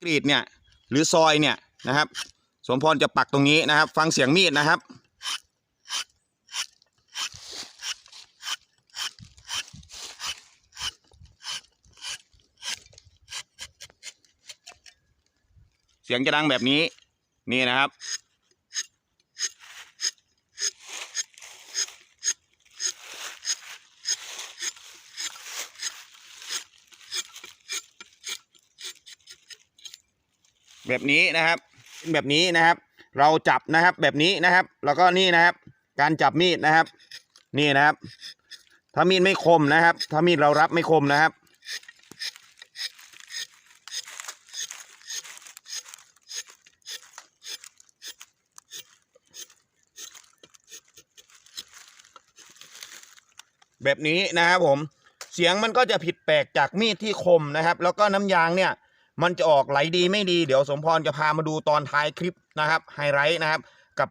กรีดเนี่ยหรือซอยเนี่ยนะครับสมพรจะปักตรงนี้นะครับ ฟังเสียงมีดนะครับ เสียงจะดังแบบนี้นี่นะครับ แบบนี้นะครับแบบนี้นะครับ เราจับนะครับแบบนี้นะครับ แล้วก็นี่นะครับ การจับมีดนะครับ นี่นะครับ ถ้ามีดไม่คมนะครับ ถ้ามีดเรารับไม่คมนะครับ แบบนี้นะครับผมเสียงมันก็จะผิดแปลกจากมีดที่คมนะครับ แล้วก็น้ำยางเนี่ย มันจะออกไหลดีไม่ดีเดี๋ยวสมพรจะพามาดูตอนท้ายคลิปนะครับไฮไลท์นะครับกับ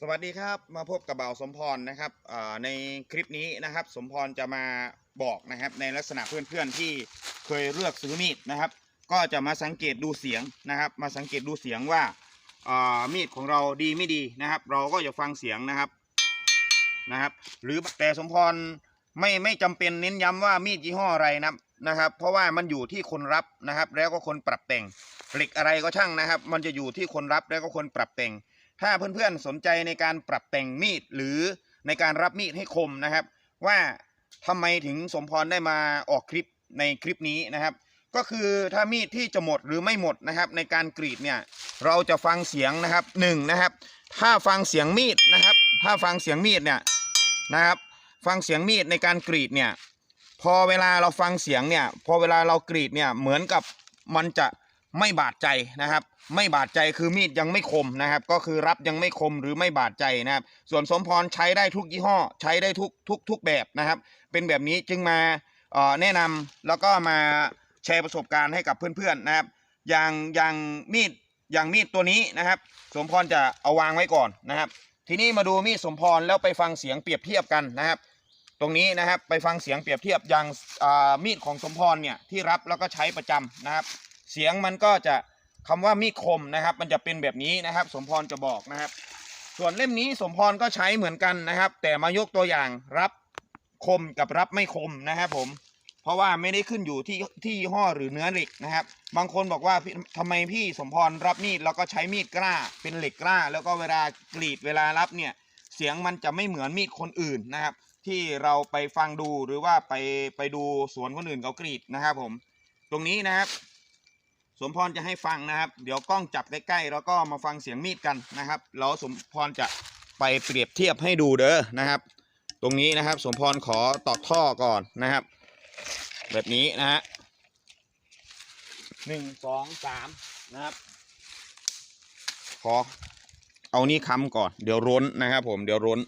สวัสดีครับมาพบกับเบ่าวสมพรนะครับในคลิปนี้นะครับ สมพรจะมาบอกนะครับ ในลักษณะเพื่อนๆที่เคยเลือกซื้อมีดนะครับ ก็จะมาสังเกตดูเสียงนะครับ มาสังเกตดูเสียงว่ามีดของเราดีไม่ดีนะครับ เราก็จะฟังเสียงนะครับ นะครับ หรือแต่สมพรไม่ไม่จำเป็นเน้นย้ำว่ามีดยี่ห้ออะไรนะนะครับ เพราะว่ามันอยู่ที่คนรับนะครับ แล้วก็คนปรับแต่งเหล็กอะไรก็ช่างนะครับ มันจะอยู่ที่คนรับแล้วก็คนปรับแต่ง ถ้าเพื่อนๆสนใจในการปรับแต่งมีดหรือในการรับมีดให้คมนะครับ ว่าทำไมถึงสมพรได้มาออกคลิปในคลิปนี้นะครับ ก็คือถ้ามีดที่จะหมดหรือไม่หมดนะครับ ในการกรีดเนี่ยเราจะฟังเสียงนะครับหนึ่งนะครับถ้าฟังเสียงมีดนะครับ ถ้าฟังเสียงมีดเนี่ยนะครับ ฟังเสียงมีดในการกรีดเนี่ย พอเวลาเราฟังเสียงเนี่ย พอเวลาเรากรีดเนี่ยเหมือนกับมันจะไม่บาดใจนะครับ ไม่บาดใจคือมีดยังไม่คมนะครับ ก็คือรับยังไม่คมหรือไม่บาดใจนะครับ ส่วนสมพรใช้ได้ทุกยี่ห้อ ใช้ได้ทุกทุกทุกแบบนะครับ เป็นแบบนี้จึงมาแนะนำแล้วก็มาแชร์ประสบการณ์ให้กับเพื่อนๆนะครับ อย่างอย่างมีดอย่างมีดตัวนี้นะครับ สมพรจะเอาวางไว้ก่อนนะครับ ทีนี้มาดูมีดสมพรแล้วไปฟังเสียงเปรียบเทียบกันนะครับ ตรงนี้นะครับไปฟังเสียงเปรียบเทียบอย่างมีดของสมพรเนี่ยที่รับแล้วก็ใช้ประจำนะครับ เสียงมันก็จะคำว่ามีดคมนะครับ มันจะเป็นแบบนี้นะครับ สมพรจะบอกนะครับ ส่วนเล่มนี้สมพรก็ใช้เหมือนกันนะครับ แต่มายกตัวอย่างรับคมกับรับไม่คมนะครับผม เพราะว่าไม่ได้ขึ้นอยู่ที่ที่ยี่ห้อหรือเนื้อเหล็กนะครับ บางคนบอกว่าพี่ทำไมพี่สมพรรับมีดแล้วก็ใช้มีดกล้า เป็นเหล็กกล้า แล้วก็เวลากรีดเวลารับเนี่ยเสียงมันจะไม่เหมือนมีดคนอื่นนะครับ ที่เราไปฟังดูหรือว่าไปไปดูสวนคนอื่นเขากรีดนะครับผมตรงนี้นะครับ สมพรจะให้ฟังนะครับ เดี๋ยวกล้องจับใกล้ๆแล้วก็มาฟังเสียงมีดกันนะครับแล้วสมพรจะไปเปรียบเทียบให้ดูเด้อนะครับ ตรงนี้นะครับ สมพรขอตอกท่อก่อนนะครับ แบบนี้นะฮะหนึ่งสองสามนะครับ ขอเอานี่ค้ำก่อน เดี๋ยวร้นนะครับ ผมเดี๋ยวร้น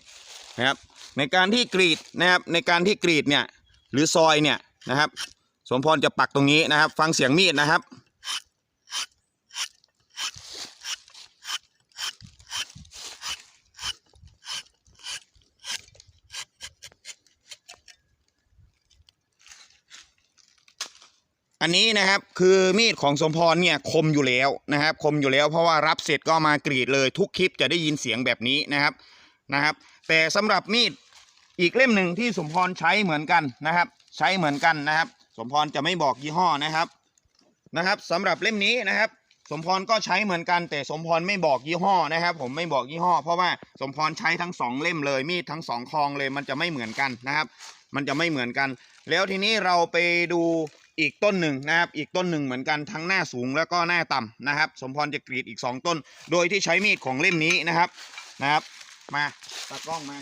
นะครับ ในการที่กรีดนะครับ ในการที่กรีดเนี่ย หรือซอยเนี่ยนะครับ สมพรจะปักตรงนี้นะครับ ฟังเสียงมีดนะครับ อันนี้นะครับคือมีดของสมพรเนี่ยคมอยู่แล้วนะครับ คมอยู่แล้วเพราะว่ารับเสร็จก็มากรีดเลยทุกคลิปจะได้ยินเสียงแบบนี้นะครับนะครับ แต่สำหรับมีดอีกเล่มหนึ่งที่สมพรใช้เหมือนกันนะครับ ใช้เหมือนกันนะครับ สมพรจะไม่บอกยี่ห้อนะครับนะครับสำหรับเล่มนี้นะครับ สมพรก็ใช้เหมือนกัน แต่สมพรไม่บอกยี่ห้อนะครับ ผมไม่บอกยี่ห้อ เพราะว่าสมพรใช้ทั้งสองเล่มเลย มีดทั้งสองคลองเลยมันจะไม่เหมือนกันนะครับ มันจะไม่เหมือนกัน แล้วทีนี้เราไปดู อีกต้นหนึ่งนะครับ อีกต้นหนึ่งเหมือนกันทั้งหน้าสูงแล้วก็หน้าต่ำนะครับ สมพรจะกรีดอีก 2 ต้น โดยที่ใช้มีดของเล่มนี้นะครับนะครับ มาตากล้องมา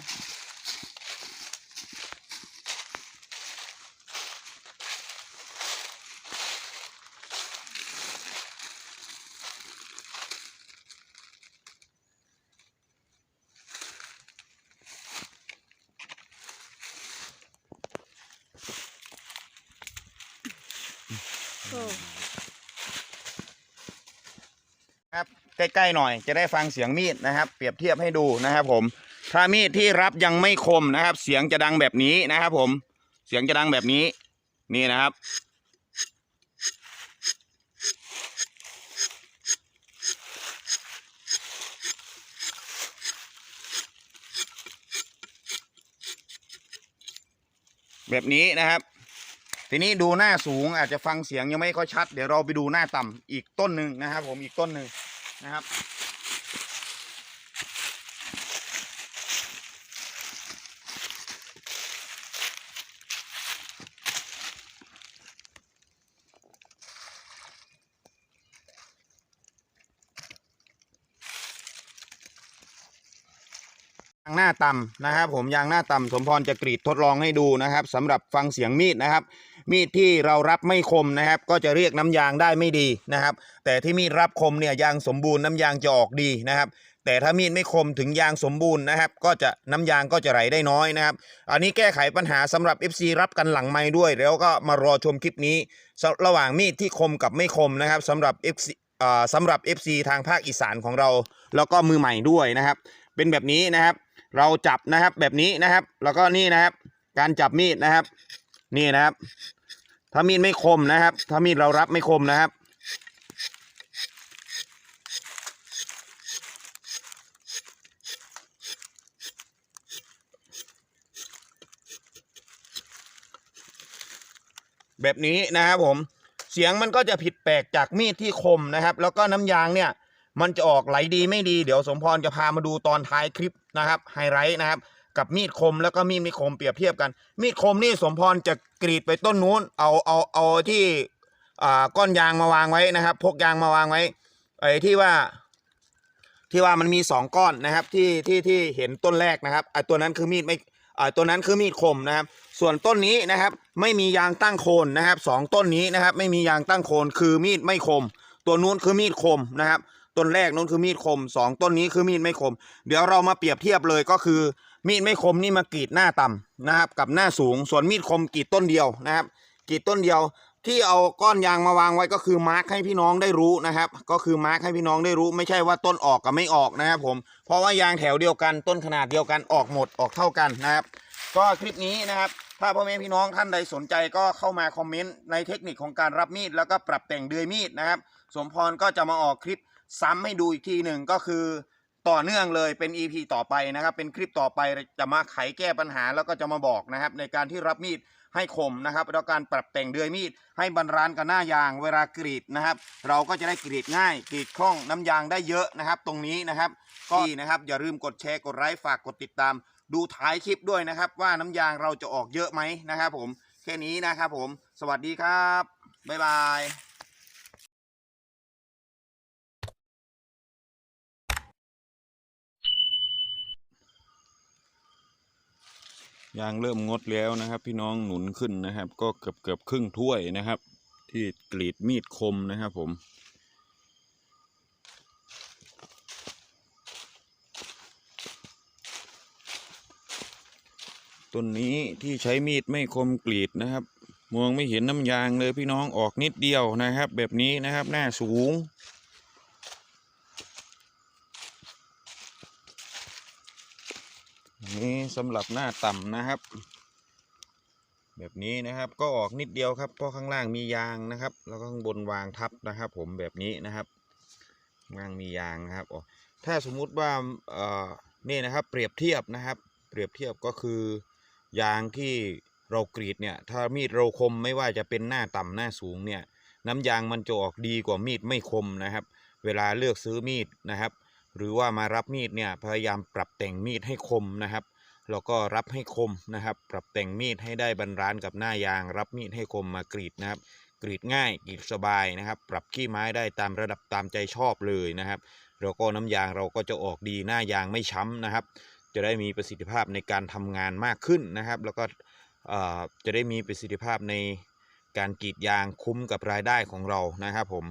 ครับใกล้ๆหน่อยจะได้ฟังเสียงมีดนะครับ เปรียบเทียบให้ดูนะครับผม ถ้ามีดที่รับยังไม่คมนะครับ เสียงจะดังแบบนี้นะครับ ผม เสียงจะดังแบบนี้ นี่นะครับแบบนี้นะครับ ทีนี้ดูหน้าสูงอาจจะฟังเสียงยังไม่ค่อยชัด เดี๋ยวเราไปดูหน้าต่ำอีกต้นหนึ่งนะครับ ผมอีกต้นหนึ่งนะครับ หน้าต่ำนะครับ ผมยางหน้าต่ำสมพรจะกรีดทดลองให้ดูนะครับสำหรับฟังเสียงมีดนะครับ มีดที่เรารับไม่คมนะครับ ก็จะเรียกน้ำยางได้ไม่ดีนะครับ แต่ที่มีดรับคมเนี่ยยางสมบูรณ์น้ำยางจะออกดีนะครับ แต่ถ้ามีดไม่คมถึงยางสมบูรณ์นะครับ ก็จะน้ำยางก็จะไหลได้น้อยนะครับ อันนี้แก้ไขปัญหาสำหรับ FC รับกันหลังไม้ด้วย แล้วก็มารอชมคลิปนี้ ระหว่างมีดที่คมกับไม่คมนะครับสำหรับ FC สำหรับ FC ทางภาคอีสานของเรา แล้วก็มือใหม่ด้วยนะครับ เป็นแบบนี้นะครับ เราจับนะครับแบบนี้นะครับ แล้วก็นี่นะครับ การจับมีดนะครับ นี่นะครับ ถ้ามีดไม่คมนะครับ ถ้ามีดเรารับไม่คมนะครับ แบบนี้นะครับผมเสียงมันก็จะผิดแปลกจากมีดที่คมนะครับ แล้วก็น้ำยางเนี่ย มันจะออกไหลดีไม่ดีเดี๋ยวสมพรจะพามาดูตอนท้ายคลิปนะครับไฮไลท์นะครับ กับมีดคมแล้วก็มีดไม่คมเปรียบเทียบกัน มีดคมนี่สมพรจะกรีดไปต้นนู้นเอาเอาเอาที่อ่าก้อนยางมาวางไว้นะครับพกยางมาวางไว้ไอ้ที่ว่า ที่ว่ามันมีสองก้อนนะครับที่ที่ที่เห็นต้นแรกนะครับไอ้ตัวนั้นคือมีดไม่อ่าตัวนั้นคือมีดคมนะครับ ส่วนต้นนี้นะครับ ไม่มียางตั้งโคนนะครับสองต้นนี้นะครับ ไม่มียางตั้งโคนคือมีดไม่คม ตัวนู้นคือมีดคมนะครับ ต้นแรกนู้นคือมีดคมสองต้นนี้คือมีดไม่คม เดี๋ยวเรามาเปรียบเทียบเลยก็คือ มีดไม่คมนี่มากรีดหน้าต่ำนะครับ กับหน้าสูง ส่วนมีดคมกรีดต้นเดียวนะครับกรีดต้นเดียวที่เอาก้อนยางมาวางไว้ก็คือมาร์คให้พี่น้องได้รู้นะครับ ก็คือมาร์คให้พี่น้องได้รู้ ไม่ใช่ว่าต้นออกกับไม่ออกนะครับผมเพราะว่ายางแถวเดียวกันต้นขนาดเดียวกันออกหมดออกเท่ากันนะครับ ก็คลิปนี้นะครับ ถ้าพ่อแม่พี่น้องท่านใดสนใจก็เข้ามาคอมเมนต์ในเทคนิคของการรับมีดแล้วก็ปรับแต่งเดือยมีดนะครับ สมพรก็จะมาออกคลิป ซ้ำให้ดูอีกทีหนึ่งก็คือต่อเนื่องเลยเป็น EP ต่อไปนะครับ เป็นคลิปต่อไปจะมาไขแก้ปัญหาแล้วก็จะมาบอกนะครับ ในการที่รับมีดให้คมนะครับแล้วการปรับแต่งเดือยมีด ให้บรรรานกับหน้ายางเวลากรีดนะครับ เราก็จะได้กรีดง่าย กรีดคล่องน้ำยางได้เยอะนะครับ ตรงนี้นะครับ ก็นะครับอย่าลืมกดแชร์กดไลค์ฝากกดติดตาม ดูท้ายคลิปด้วยนะครับ ว่าน้ำยางเราจะออกเยอะไหมนะครับ ผมแค่นี้นะครับ ผม สวัสดีครับบ๊ายบาย ยางเริ่มงดแล้วนะครับ พี่น้องหนุนขึ้นนะครับ ก็เกือบเกือบครึ่งถ้วยนะครับ ที่กรีดมีดคมนะครับผมต้นนี้ที่ใช้มีดไม่คมกรีดนะครับ มองไม่เห็นน้ำยางเลยพี่น้องออกนิดเดียวนะครับ แบบนี้นะครับหน้าสูง นี่สำหรับหน้าต่ำนะครับ แบบนี้นะครับก็ออกนิดเดียวครับเพราะข้างล่างมียางนะครับ แล้วก็ข้างบนวางทับนะครับ ผมแบบนี้นะครับข้างล่างมียางนะครับอ๋อถ้าสมมุติว่าเอ่อนี่นะครับเปรียบเทียบนะครับ เปรียบเทียบก็คือยางที่เรากรีดเนี่ยถ้ามีดเราคมไม่ว่าจะเป็นหน้าต่ำหน้าสูงเนี่ยน้ำยางมันจะออกดีกว่ามีดไม่คมนะครับ เวลาเลือกซื้อมีดนะครับ หรือว่ามารับมีดเนี่ยพยายามปรับแต่งมีดให้คมนะครับ แล้วก็รับให้คมนะครับ ปรับแต่งมีดให้ได้บรรรานกับหน้ายาง รับมีดให้คมมากรีดนะครับ กรีดง่ายกรีดสบายนะครับ ปรับขี้ไม้ได้ตามระดับตามใจชอบเลยนะครับแล้วก็น้ำยางเราก็จะออกดีหน้ายางไม่ช้ำนะครับ จะได้มีประสิทธิภาพในการทำงานมากขึ้นนะครับ แล้วก็จะได้มีประสิทธิภาพในการกรีดยางคุ้มกับรายได้ของเรานะครับผม